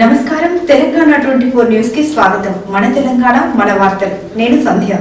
నమస్కారం. Telangana twenty four న్యూస్కి స్వాగతం. మన తెలంగాణ మన వార్తలు. నేను సంధ్య.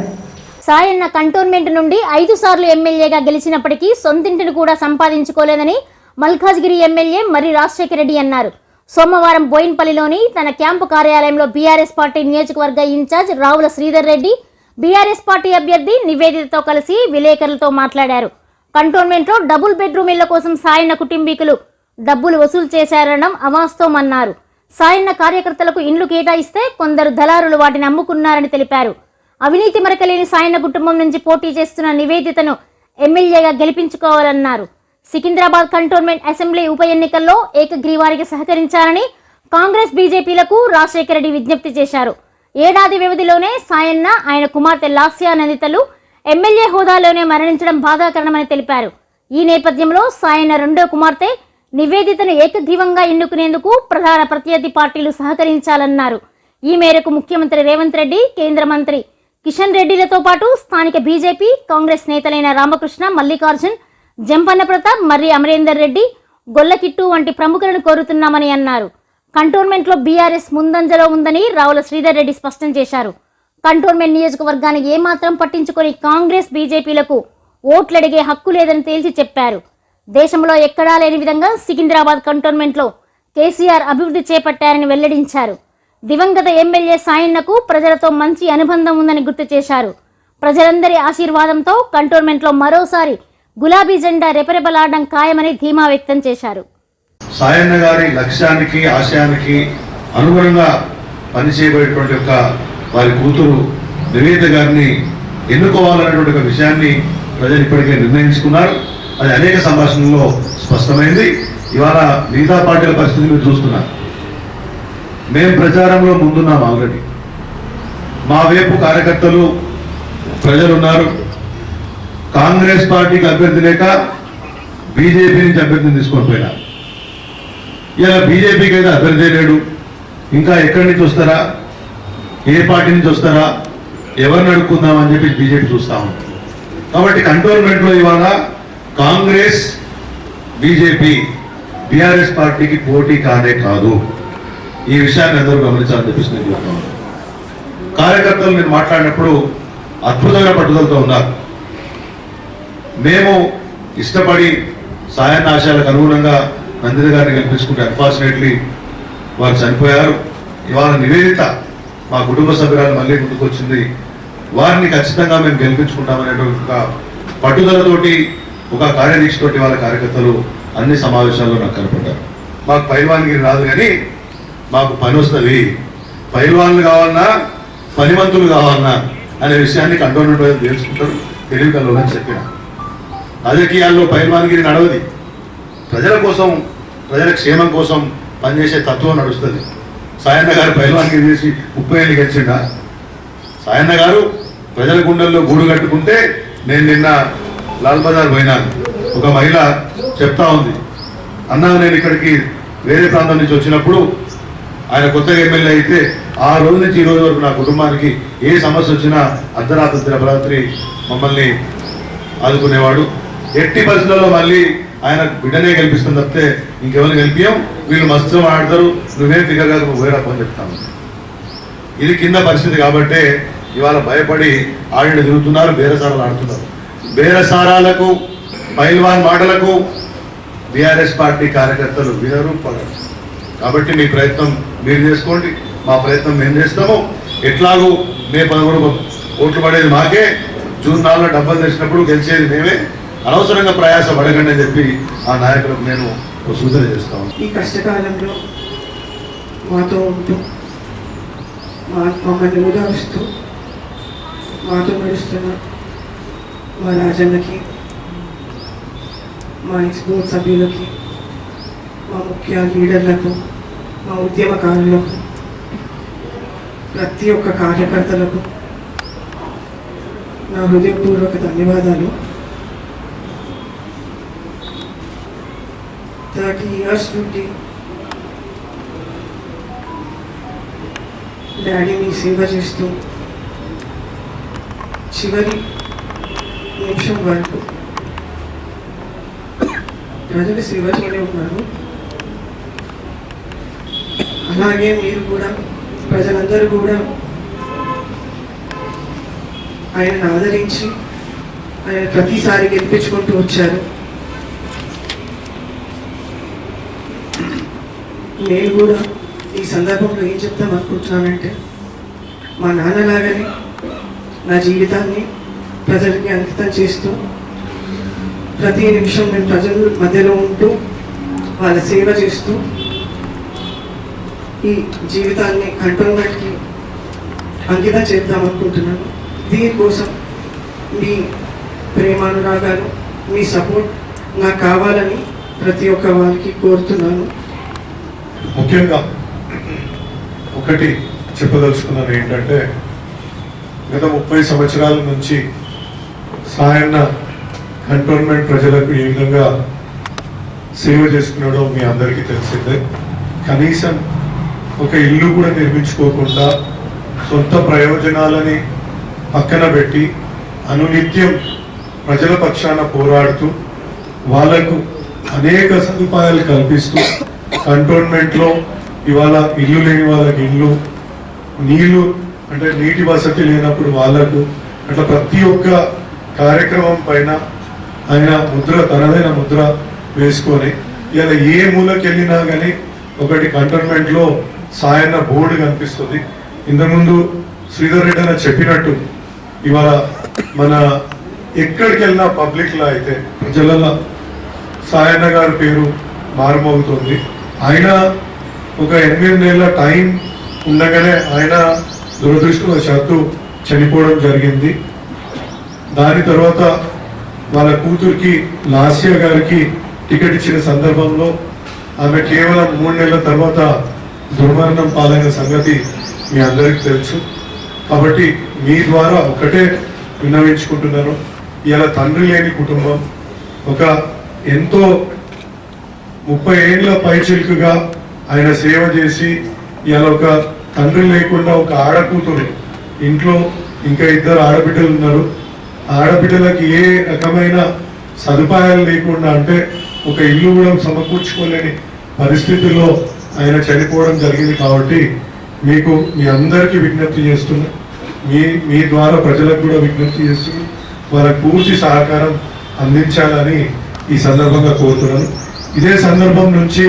సాయన్న కంటోన్మెంట్ నుండి ఐదు సార్లు ఎమ్మెల్యేగా గెలిచినప్పటికీ సొంతింటిని కూడా సంపాదించుకోలేదని మల్కాజ్గిరి ఎమ్మెల్యే మర్రి రాజశేఖర రెడ్డి అన్నారు. సోమవారం బోయిన్పల్లిలోని తన క్యాంపు కార్యాలయంలో బీఆర్ఎస్ పార్టీ నియోజకవర్గ incharge Ravula Sridhar Reddy BRS party అభ్యర్థి నివేదితతో కలిసి విలేకరులతో మాట్లాడారు. కంటోన్మెంట్లో డబుల్ బెడ్రూమ్ ఇళ్ళ కోసం సాయన్న కుటుంబీకులు డబ్బులు వసూలు చేశారనడం అవాస్తవం అన్నారు సాయన్న కార్యకర్తలకు ఇండ్లు కేటాయిస్తే కొందరు దళారులు వాటిని అమ్ముకున్నారని తెలిపారు. అవినీతి మరకలేని సాయన్న కుటుంబం నుంచి పోటీ చేస్తున్న నివేదితను ఎమ్మెల్యేగా గెలిపించుకోవాలన్నారు. సికింద్రాబాద్ కంటోన్మెంట్ అసెంబ్లీ ఉప ఎన్నికల్లో ఏకగ్రీవానికి సహకరించాలని కాంగ్రెస్ బీజేపీలకు రాజశేఖర రెడ్డి విజ్ఞప్తి చేశారు. ఏడాది వ్యవధిలోనే సాయన్న ఆయన కుమార్తె లాస్యా నందితలు ఎమ్మెల్యే హోదాలోనే మరణించడం బాధాకరణమని తెలిపారు. ఈ నేపథ్యంలో సాయన్న రెండో కుమార్తె నివేదితను ఏకగ్రీవంగా ఎన్నుకునేందుకు ప్రధాన ప్రత్యర్థి పార్టీలు సహకరించాలన్నారు. ఈ మేరకు ముఖ్యమంత్రి రేవంత్ రెడ్డి కేంద్ర మంత్రి కిషన్ రెడ్డిలతో పాటు స్థానిక బీజేపీ కాంగ్రెస్ నేతలైన రామకృష్ణ మల్లికార్జున్ జంపన్న ప్రతాప్ మర్రి అమరేందర్ రెడ్డి గొల్లకిట్టు వంటి ప్రముఖులను కోరుతున్నామని అన్నారు. కంటోన్మెంట్లో బీఆర్ఎస్ ముందంజలో ఉందని రావుల శ్రీధర్ రెడ్డి స్పష్టం చేశారు. కంటోన్మెంట్ నియోజకవర్గాన్ని ఏమాత్రం పట్టించుకొని కాంగ్రెస్ బీజేపీలకు ఓట్లడిగే హక్కు లేదని తేల్చి చెప్పారు. దేశంలో ఎక్కడా లేని విధంగా సికింద్రాబాద్ కంటోన్మెంట్లో కేసీఆర్ అభివృద్ధి చేపట్టారని వెల్లడించారు. దివంగత ఎమ్మెల్యే సాయన్నకు ప్రజలతో మంచి అనుబంధం ఉందని గుర్తు చేశారు. ప్రజలందరి ఆశీర్వాదంతో కంటోన్మెంట్లో మరోసారి గులాబీ జెండా రెపరెపలాడడం ఖాయమని ధీమా వ్యక్తం చేశారు. సాయన్న గారి లక్ష్యానికి ఆశయానికి అనుగుణంగా పనిచేయబడేటువంటి ఒక వారి కూతురు నివేద గారిని ఎన్నుకోవాలనేటువంటి ఒక విషయాన్ని ప్రజలు ఇప్పటికే నిర్ణయించుకున్నారు. అది అనేక సంభాషణల్లో స్పష్టమైంది. ఇవాళ మిగతా పార్టీల పరిస్థితి మీరు చూస్తున్నారు. మేము ప్రచారంలో ముందున్నాం ఆల్రెడీ. మా వైపు కార్యకర్తలు ప్రజలు ఉన్నారు కాంగ్రెస్ పార్టీకి అభ్యర్థి లేక బీజేపీ నుంచి అభ్యర్థిని తీసుకొని పోయినారు ఇలా బీజేపీకి అయితే అభ్యర్థి లేడు. ఇంకా ఎక్కడి నుంచి వస్తారా? ఏ పార్టీ నుంచి వస్తారా? ఎవరిని అడుక్కుందామని చెప్పి బీజేపీ చూస్తా ఉంది. కాబట్టి కంటోన్మెంట్లో ఇవాళ కాంగ్రెస్ బీజేపీ బీఆర్ఎస్ పార్టీకి పోటీ కానే కాదు. ఈ విషయాన్ని అందరూ గమనించాలని చెప్పేసి నేను చెప్తున్నాను. కార్యకర్తలు నేను మాట్లాడినప్పుడు అద్భుతమైన పట్టుదలతో ఉన్నారు. మేము ఇష్టపడి సాయన్న ఆశయాలకు అనుగుణంగా నందిత గారిని కల్పించుకుంటే అన్ఫార్చునేట్లీ వారు చనిపోయారు. ఇవాళ నివేదిత మా కుటుంబ సభ్యురాలు మళ్ళీ ముందుకు వచ్చింది వారిని ఖచ్చితంగా మేము గెలిపించుకుంటామనేటువంటి పట్టుదలతోటి ఒక కార్యదీక్షతోటి వాళ్ళ కార్యకర్తలు అన్ని సమావేశాల్లో నాకు కనపడ్డారు. మాకు పైల్వాన్గిరి రాదు కానీ మాకు పని వస్తుంది. పైల్వాన్లు కావాలన్నా పనిమంతులు కావాలన్నా అనే విషయాన్ని కంట్రోల్ తెలుసుకుంటారు తెలివికల్లో చెప్పిన. రాజకీయాల్లో పైల్వాన్గిరి నడవది. ప్రజల కోసం ప్రజల క్షేమం కోసం పనిచేసే తత్వం నడుస్తుంది. సాయన్న గారు పైల్వాన్గిరి చేసి ముప్పై ఏళ్ళు గెలిచిండా? సాయన్న గారు ప్రజల గుండెల్లో గూడు కట్టుకుంటే నేను నిన్న లాల్ బజార్ పోయినాను. ఒక మహిళ చెప్తా ఉంది. అన్నా నేను ఇక్కడికి వేరే ప్రాంతం నుంచి వచ్చినప్పుడు ఆయన కొత్తగా ఎమ్మెల్యే అయితే ఆ రోజు నుంచి ఈ రోజు వరకు నా కుటుంబానికి ఏ సమస్య వచ్చినా అర్ధరాత్రి అర్ధరాత్రి మమ్మల్ని ఆదుకునేవాడు. ఎట్టి పరిస్థితుల్లో మళ్ళీ ఆయన బిడ్డనే కల్పిస్తుంది తప్పితే ఇంకెవరిని గెలిపియం? వీళ్ళు మస్తు ఆడతారు నువ్వేం ఫిగర్ కాదు నువ్వు వేరే అని చెప్తాను ఇది కింద పరిస్థితి కాబట్టే ఇవాళ భయపడి ఆడిన తిరుగుతున్నారు బేరసారాలు ఆడుతున్నారు. బేరసారాలకు పైల్వాన్ మాటలకు బీఆర్ఎస్ పార్టీ కార్యకర్తలు వినరు పడరు కాబట్టి మీ ప్రయత్నం మీరు చేసుకోండి మా ప్రయత్నం మేము చేస్తాము. ఎట్లాగూ మే పదమూడు ఓట్లు పడేది మాకే జూన్ నాలుగులో డబ్బులు తెచ్చినప్పుడు గెలిచేది మేమే. అనవసరంగా ప్రయాస పడకండి అని చెప్పి ఆ నాయకులకు నేను సూచన చేస్తాను ఈ కష్టకాలంలో మాతో ఉంటూ మా మమ్మల్ని ఓదారుస్తూ మాతో నడుస్తున్నారు మా రాజన్నకి మా ఎక్స్పోర్ట్ సభ్యులకి మా ముఖ్య లీడర్లకు మా ఉద్యమకారులకు ప్రతి ఒక్క కార్యకర్తలకు నా హృదయపూర్వక ధన్యవాదాలు థర్టీ ఇయర్స్ నుండి డాడీని సేవ చేస్తూ చివరి నిమిషం వరకు ప్రజలు సేవలోనే ఉన్నారు. అలాగే మీరు కూడా ప్రజలందరూ కూడా ఆయనను ఆదరించి ఆయన ప్రతిసారి గెలిపించుకుంటూ వచ్చారు. నేను కూడా ఈ సందర్భంలో ఏం చెప్తాం అనుకుంటున్నానంటే మా నాన్నలాగానే నా జీవితాన్ని ప్రజలకి అంకితం చేస్తూ ప్రతి నిమిషం నేను ప్రజల మధ్యలో ఉంటూ వాళ్ళ సేవ చేస్తూ ఈ జీవితాన్ని కంటోన్మెంట్కి అంకితం చేద్దాం అనుకుంటున్నాను. దీనికోసం మీ ప్రేమానురాగాలు మీ సపోర్ట్ నాకు కావాలని ప్రతి ఒక్క వారికి కోరుతున్నాను. ముఖ్యంగా ఒకటి చెప్పదలుచుకున్నాను ఏంటంటే గత ముప్పై సంవత్సరాల నుంచి సాయన్న కంటోన్మెంట్ ప్రజలకు ఏ విధంగా సేవ చేసుకున్నాడో మీ అందరికీ తెలిసిందే. కనీసం ఒక ఇల్లు కూడా నిర్మించుకోకుండా సొంత ప్రయోజనాలని పక్కన పెట్టి అనునిత్యం ప్రజల పక్షాన పోరాడుతూ వాళ్ళకు అనేక సదుపాయాలు కల్పిస్తూ కంటోన్మెంట్లో ఇవాళ ఇల్లు లేని వాళ్ళకి ఇల్లు నీళ్ళు అంటే నీటి వసతి లేనప్పుడు వాళ్ళకు అట్లా ప్రతి ఒక్క కార్యక్రమం పైన ఆయన ముద్ర తనదైన ముద్ర వేసుకొని ఇలా ఏ మూలకి వెళ్ళినా కానీ ఒకటి కంటోన్మెంట్లో సాయన్న బోర్డు కనిపిస్తుంది. ఇంతకుముందు శ్రీధర్ రెడ్డి అని చెప్పినట్టు ఇవాళ మన ఎక్కడికి వెళ్ళినా పబ్లిక్లో అయితే ప్రజలలో సాయన్న గారి పేరు మారుమోగుతుంది. ఆయన ఒక ఎనిమిది నెలల టైం ఉండగానే ఆయన దురదృష్టవశాత్తు చనిపోవడం జరిగింది. దాని తర్వాత వాళ్ళ కూతురికి లాస్య గారికి టికెట్ ఇచ్చిన సందర్భంలో ఆమె కేవలం మూడు నెలల తర్వాత దుర్మరణం పాలైన సంగతి మీ అందరికీ తెలుసు. కాబట్టి మీ ద్వారా ఒకటే విన్నవించుకుంటున్నాను. ఇలా తండ్రి లేని కుటుంబం ఒక ఎంతో ముప్పై ఏళ్ళ పైచిలుకుగా ఆయన సేవ చేసి ఇలా ఒక తండ్రి లేకుండా ఒక ఆడకూతురు ఇంట్లో ఇంకా ఇద్దరు ఆడబిడ్డలు ఉన్నారు. ఆడబిడ్డలకి ఏ రకమైన సదుపాయాలు లేకుండా అంటే ఒక ఇల్లు కూడా సమకూర్చుకోలేని పరిస్థితుల్లో ఆయన చనిపోవడం జరిగింది కాబట్టి మీకు మీ అందరికీ విజ్ఞప్తి చేస్తున్నా. మీ మీ ద్వారా ప్రజలకు కూడా విజ్ఞప్తి చేస్తున్నా. వాళ్ళకు పూర్తి సహకారం అందించాలని ఈ సందర్భంగా కోరుతున్నాను. ఇదే సందర్భం నుంచి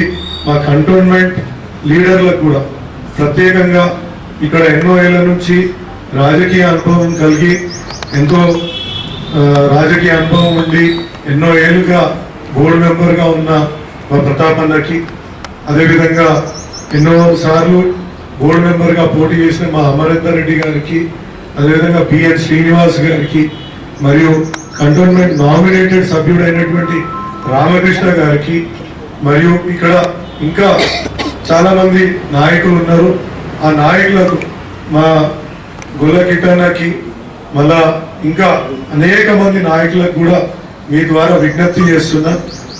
మా కంటోన్మెంట్ లీడర్లకు కూడా ప్రత్యేకంగా ఇక్కడ ఎన్నో ఏళ్ళ నుంచి రాజకీయ అనుభవం కలిగి ఎంతో రాజకీయ అనుభవం ఉండి ఎన్నో ఏళ్ళుగా బోర్డు మెంబర్గా ఉన్న మా ప్రతాప్ అన్నకి అదేవిధంగా ఎన్నో సార్లు బోర్డు మెంబర్గా పోటీ చేసిన మా అమరేందర్ రెడ్డి గారికి అదేవిధంగా బిఎన్ శ్రీనివాస్ గారికి మరియు కంటోన్మెంట్ నామినేటెడ్ సభ్యుడైనటువంటి రామకృష్ణ గారికి మరియు ఇక్కడ ఇంకా చాలామంది నాయకులు ఉన్నారు. ఆ నాయకులకు మా గుల్ల కిటానాకి మళ్ళా ఇంకా అనేక మంది నాయకులకు కూడా మీ ద్వారా విజ్ఞప్తి చేస్తున్నా.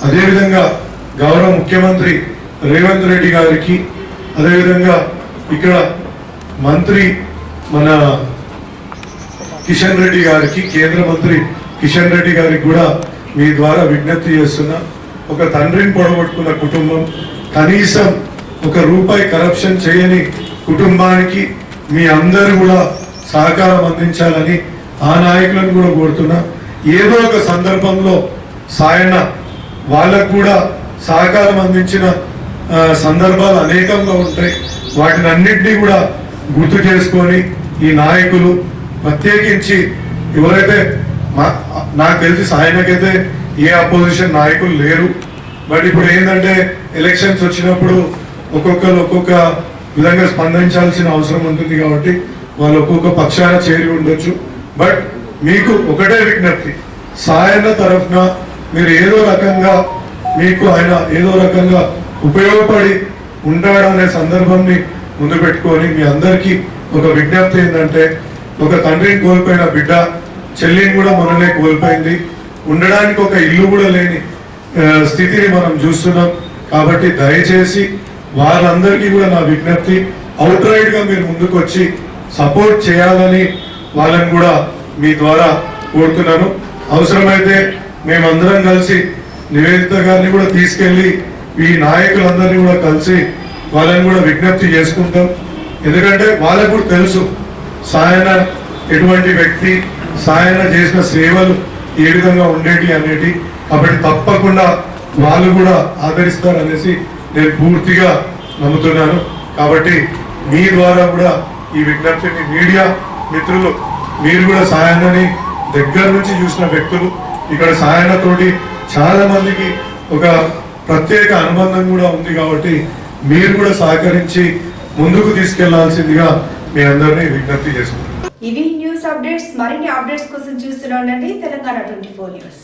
అదేవిధంగా గౌరవ ముఖ్యమంత్రి రేవంత్ రెడ్డి గారికి అదేవిధంగా ఇక్కడ మంత్రి మన కిషన్ రెడ్డి గారికి కేంద్ర మంత్రి కిషన్ రెడ్డి గారికి కూడా మీ ద్వారా విజ్ఞప్తి చేస్తున్నా. ఒక తండ్రిని పొడగొట్టుకున్న కుటుంబం కనీసం ఒక రూపాయి కరప్షన్ చేయని కుటుంబానికి మీ అందరూ కూడా సహకారం అందించాలని ఆ నాయకులను కూడా కోరుతున్నా. ఏదో ఒక సందర్భంలో సాయన వాళ్ళకు కూడా సహకారం అందించిన సందర్భాలు అనేకంగా ఉంటాయి. వాటిని అన్నింటినీ కూడా గుర్తు చేసుకొని ఈ నాయకులు ప్రత్యేకించి ఎవరైతే మా- నాకు తెలిసి సాయనకైతే ఏ అపోజిషన్ నాయకులు లేరు. బట్ ఇప్పుడు ఏంటంటే ఎలక్షన్స్ వచ్చినప్పుడు ఒక్కొక్కరు ఒక్కొక్క విధంగా స్పందించాల్సిన అవసరం ఉంటుంది కాబట్టి వాళ్ళు ఒక్కొక్క పక్షాన చేరి ఉండొచ్చు. బట్ మీకు ఒకటే విజ్ఞప్తి. సాయన తరఫున మీరు ఏదో రకంగా మీకు ఆయన ఏదో రకంగా ఉపయోగపడి ఉంటాడనే సందర్భంని ముందు పెట్టుకొని మీ అందరికీ ఒక విజ్ఞప్తి ఏంటంటే ఒక తండ్రిని కోల్పోయిన బిడ్డ చెల్లిని కూడా మననే కోల్పోయింది. ఉండడానికి ఒక ఇల్లు కూడా లేని స్థితిని మనం చూస్తున్నాం. కాబట్టి దయచేసి వాళ్ళందరికీ కూడా నా విజ్ఞప్తి అవుట్ రైడ్గా మీరు ముందుకు వచ్చి సపోర్ట్ చేయాలని వాళ్ళని కూడా మీ ద్వారా కోరుతున్నాను. అవసరమైతే మేమందరం కలిసి నివేదిత గారిని కూడా తీసుకెళ్ళి ఈ నాయకులందరినీ కూడా కలిసి వాళ్ళని కూడా విజ్ఞప్తి చేసుకుంటాం. ఎందుకంటే వాళ్ళకు కూడా తెలుసు సాయన ఎటువంటి వ్యక్తి సాయన చేసిన సేవలు ఏ విధంగా ఉండేటి అనేటి. కాబట్టి తప్పకుండా వాళ్ళు కూడా ఆదరిస్తారు అనేసి నేను పూర్తిగా నమ్ముతున్నాను. కాబట్టి మీ ద్వారా కూడా ఈ విజ్ఞప్తిని మీడియా మిత్రులు మీరు కూడా సాయన్నని దగ్గర నుంచి చూసిన వ్యక్తులు ఇక్కడ సాయన్నతోటి చాలా మందికి ఒక ప్రత్యేక అనుబంధం కూడా ఉంది కాబట్టి మీరు కూడా సహకరించి ముందుకు తీసుకెళ్ళాల్సిందిగా మీ అందరినీ విజ్ఞప్తి చేసుకుంటున్నాను ఇవి న్యూస్ అప్డేట్స్ మరిన్ని అప్డేట్స్ కోసం చూస్తూనే ఉండండి తెలంగాణ ట్వంటీ ఫోర్ న్యూస్.